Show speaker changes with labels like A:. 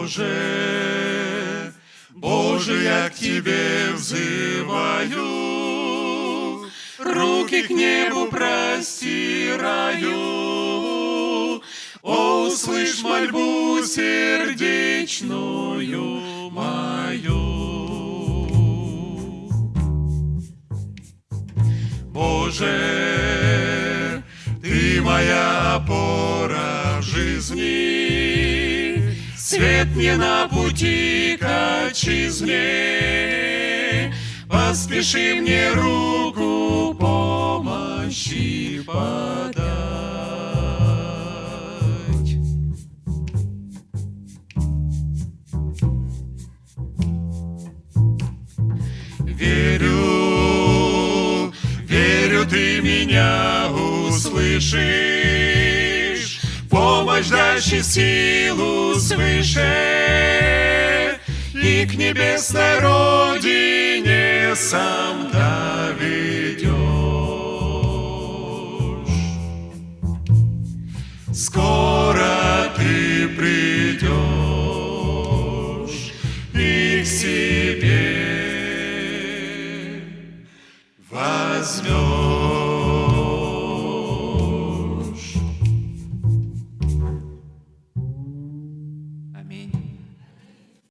A: Боже, Боже, я к Тебе взываю, руки к небу простираю. О, услышь мольбу сердечную мою. Боже, Ты моя опора в жизни, Свет мне на пути к отчизне. Поспеши мне руку помощи подать. Верю, верю, ты меня услышишь, дашь силу свыше, и к небесной родине сам доведешь. Скоро ты придешь и к себе возьмешь.